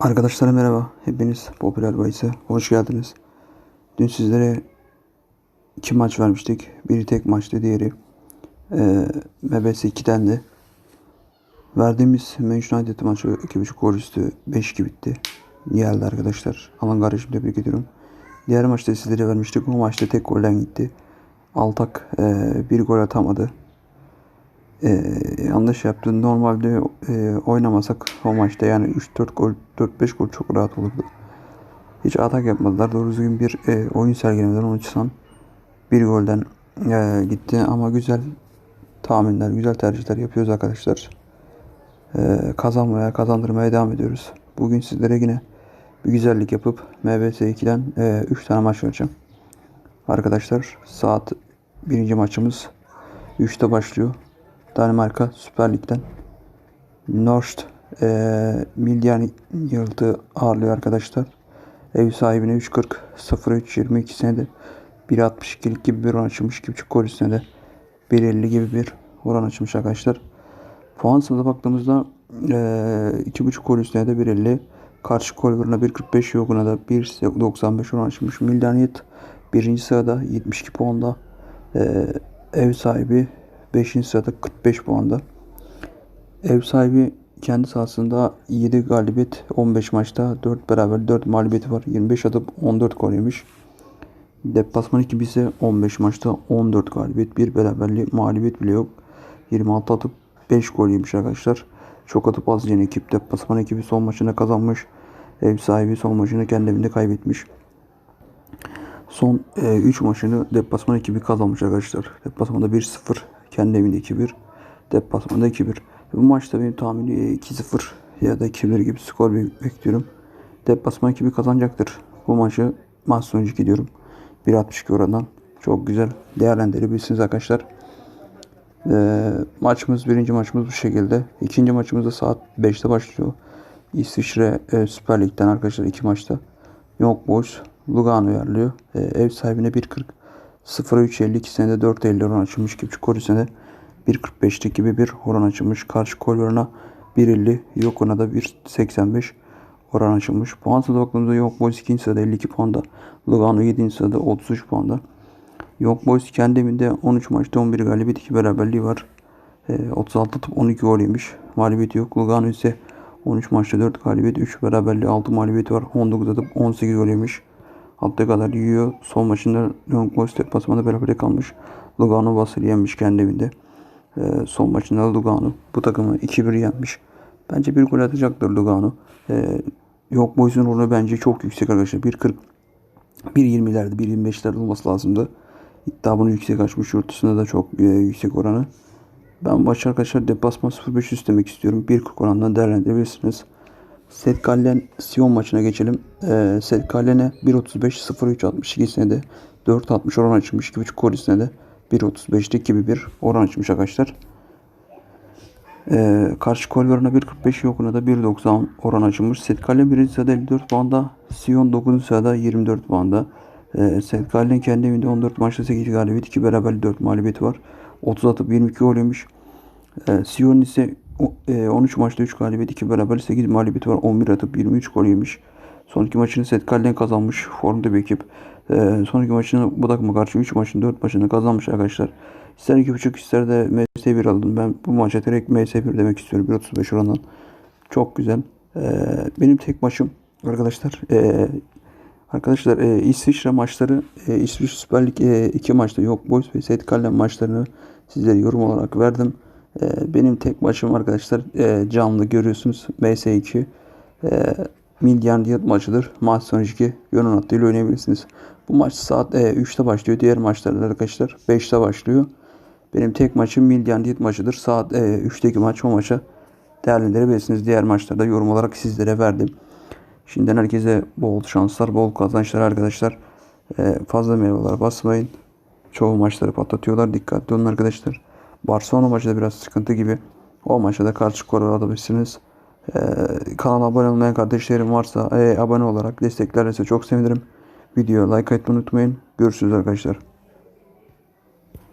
Arkadaşlar merhaba. Hepiniz Popüler Bahis'e hoş geldiniz. Dün sizlere iki maç vermiştik. Biri tek maçtı, diğeri e, MBS 2'den de. Verdiğimiz Manchester United maçı 2.5 gol üstü 5-2 bitti. Geldi arkadaşlar. Alan kardeşim tebrik ediyorum. Diğer maçta sizlere vermiştik. O maçta tek golden gitti. Altak e, bir gol atamadı. E, yanlış yaptı. Normalde e, oynamasak o maçta yani 3-4 gol, 4-5 gol çok rahat olurdu. Hiç atak yapmadılar. Doğru düzgün bir e, oyun sergilemeden onun için bir golden e, gitti ama güzel tahminler, güzel tercihler yapıyoruz arkadaşlar. E, kazanmaya, kazandırmaya devam ediyoruz. Bugün sizlere yine bir güzellik yapıp MBS 2'den 3 tane maç vereceğim. Arkadaşlar saat birinci maçımız 3'te başlıyor. Danimarka Süper Lig'den Norst e, Milyan Yıldızı ağırlıyor arkadaşlar. Ev sahibine 3.40 0.3 22 senede 1.62'lik gibi bir oran açılmış. 2.5 gol üstüne de 1.50 gibi bir oran açılmış arkadaşlar. Puan sırada baktığımızda e, 2.5 gol üstüne de 1.50 karşı gol oranına 1.45 yokuna da 1.95 oran açılmış. Milyaniyet birinci sırada 72 puanda. E, ev sahibi 5. sırada 45 puanda. Ev sahibi kendi sahasında 7 galibiyet 15 maçta 4 beraber 4 mağlubiyeti var. 25 atıp 14 gol yemiş. Deplasman ekibi ise 15 maçta 14 galibiyet 1 beraberli mağlubiyet bile yok. 26 atıp 5 gol yemiş arkadaşlar. Çok atıp az yeni ekip. Deplasman ekibi son maçını kazanmış. Ev sahibi son maçını kendi evinde kaybetmiş. Son 3 e, maçını deplasman ekibi kazanmış arkadaşlar. Deplasmanda 1-0 kendi evinde 2-1. Deplasmanda 2-1. Bu maçta benim tahmini 2-0 ya da 2-1 gibi skor bekliyorum. Deplasman ekibi kazanacaktır. Bu maçı maç sonucu gidiyorum. 1.62 orandan. Çok güzel değerlendirebilirsiniz arkadaşlar. Ee, maçımız, birinci maçımız bu şekilde. İkinci maçımız da saat 5'te başlıyor. İsviçre e, Süper Lig'den arkadaşlar iki maçta. Young Boys Lugano uyarlıyor. E, ev sahibine 1.40 0.352 senede 4.50 oran açılmış. Kipçi Kori senede 1.45'lik gibi bir oran açılmış. Karşı kol oranına 1.50 yok ona da 1.85 oran açılmış. Puan sırada baktığımızda Yok Boys 2. sırada 52 puanda. Lugano 7. sırada 33 puanda. Yok Boys kendi evinde 13 maçta 11 galibiyet 2 beraberliği var. E, 36 atıp 12 gol yemiş. Mağlubiyeti yok. Lugano ise 13 maçta 4 galibiyet 3 beraberliği 6 mağlubiyeti var. 19 atıp 18 gol yemiş. Hatta kadar yiyor. Son maçında Young Boys deplasmanda beraber kalmış. Lugano Vassil'i yenmiş kendi evinde. Ee, son maçında Lugano bu takımı 2-1 yenmiş. Bence bir gol atacaktır Lugano. Ee, Young Boys'un rolü bence çok yüksek arkadaşlar. 1.40 1.20'lerde 1.25'lerde olması lazımdı. İddia bunu yüksek açmış. Yurt dışında da çok e, yüksek oranı. Ben maç arkadaşlar deplasman 0.5 istemek istiyorum. 1.40 orandan değerlendirebilirsiniz. Seth Gallen Sion maçına geçelim. Ee, Seth Gallen'e 1.35 0.3 de 4.60 oran açılmış. 2.5 gol de 1.35'lik gibi bir oran açmış arkadaşlar. Ee, karşı gol oranına 1.45 yokuna da 1.90 oran açılmış. Seth Gallen 1. sırada 54 puanda. Sion 9. sırada 24 puanda. Ee, Seth Gallen kendi evinde 14 maçta 8 galibiyet 2 beraber 4 mağlubiyeti var. 30 atıp 22 gol yemiş. Sion ise 13 e, maçta 3 galibiyet 2 beraber 8 mağlubiyeti var. 11 atıp 23 gol yemiş. Son iki maçını Seth Gallen kazanmış. Formda bir ekip. Ee, son iki maçını bu takıma karşı 3 maçın 4 maçını kazanmış arkadaşlar. İster 2.5 ister de MS1 aldım. Ben bu maça direkt MS1 demek istiyorum. 1.35 orandan. Çok güzel. Ee, benim tek maçım arkadaşlar. E, arkadaşlar e, İsviçre maçları e, İsviçre Süper Lig e, iki maçta yok Boys ve Seth Gallen maçlarını sizlere yorum olarak verdim. E, benim tek maçım arkadaşlar e, canlı görüyorsunuz. MS2 e, Milyan Diyat maçıdır. Maç sonucu 2 gönül hattıyla oynayabilirsiniz. Bu maç saat e, 3'te başlıyor. Diğer maçlar arkadaşlar 5'te başlıyor. Benim tek maçım Milyan Diyat maçıdır. Saat e, 3'teki maç o maça değerlendirebilirsiniz. Diğer maçlarda yorum olarak sizlere verdim. Şimdiden herkese bol şanslar, bol kazançlar arkadaşlar. E, fazla merhabalar basmayın. Çoğu maçları patlatıyorlar. Dikkatli olun arkadaşlar. Barcelona maçı da biraz sıkıntı gibi. O maçta da karşı skor alabilirsiniz. Ee, kanala abone olmayan kardeşlerim varsa e, abone olarak desteklerse çok sevinirim. Videoya like atmayı unutmayın. Görüşürüz arkadaşlar.